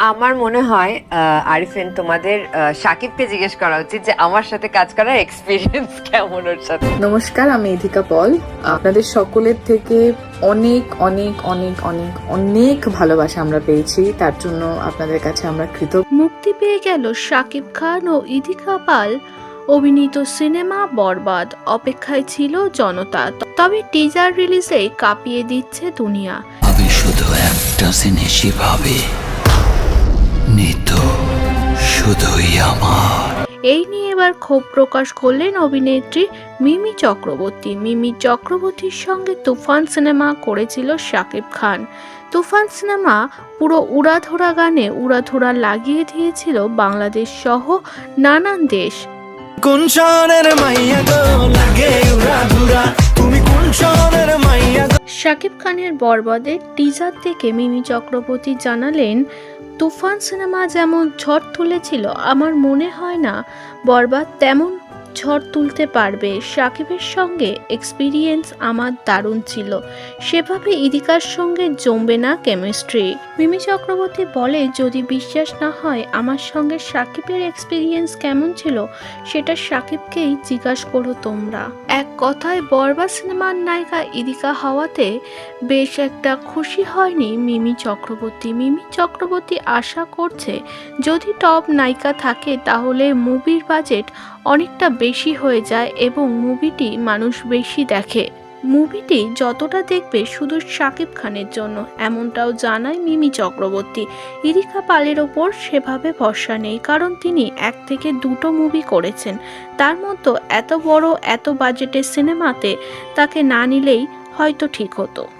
আমার মনে হয় আরিফিন তোমাদের সাকিবকে জিজ্ঞেস করা উচিত যে আমার সাথে কাজ করার এক্সপিরিয়েন্স কেমন ওর সাথে? নমস্কার আমি ইধিকা পল। আপনাদের সকলের থেকে অনেক অনেক অনেক অনেক অনেক ভালোবাসা আমরা পেয়েছি। তার জন্য আপনাদের কাছে আমরা কৃতজ্ঞ। মুক্তি পেয়ে গেল শাকিব খান ও ইদিকা পাল। অভিনীত সিনেমা বরবাদ অপেক্ষায় ছিল জনতা। তবে টিজার রিলিজে কাঁপিয়ে দিচ্ছে দুনিয়া। আমি শুধু একটা ভাবি। নিত শুধুই আমার। এই নিয়ে এবার ক্ষোভ প্রকাশ করলেন অভিনেত্রী মিমি চক্রবর্তী। মিমি চক্রবর্তীর সঙ্গে তুফান সিনেমা করেছিল শাকিব খান। তুফান সিনেমা পুরো উড়াধরা গানে উড়াধরা লাগিয়ে দিয়েছিল বাংলাদেশ সহ নানান দেশ। কোন শহরের মাইয়া গো লাগে উড়া তুমি কোন শহরের মাইয়া শাকিব খানের বরবাদের টিজার থেকে মিমি চক্রবর্তী জানালেন তুফান সিনেমা যেমন ঝড় তুলেছিল, আমার মনে হয় না বরবাদ তেমন ঝড় তুলতে পারবে। সাকিবের সঙ্গে এক্সপিরিয়েন্স আমার দারুণ ছিল। সেভাবে ইদিকার সঙ্গে জমবে না কেমিস্ট্রি মিমি চক্রবর্তী বলে, যদি বিশ্বাস না হয়, আমার সঙ্গে সাকিবের এক্সপিরিয়েন্স কেমন ছিল, সেটা সাকিবকেই জিজ্ঞাসা করো তোমরা। এক কথায় বরবাদ সিনেমার নায়িকা ইদিকা হওয়াতে বেশ একটা খুশি হয়নি মিমি চক্রবর্তী। মিমি চক্রবর্তী আশা করছে, যদি টপ নায়িকা থাকে, তাহলে মুভির বাজেট অনেকটা বেশি হয়ে যায় এবং মুভিটি মানুষ বেশি দেখে। মুভিটি যতটা দেখবে শুধু শাকিব খানের জন্য, এমনটাও জানায় মিমি চক্রবর্তী। ইরিকা পালের ওপর সেভাবে ভরসা নেই, কারণ তিনি এক থেকে দুটো মুভি করেছেন। তার মতো এত বড়, এত বাজেটের সিনেমাতে তাকে না নিলেই হয়তো ঠিক হতো।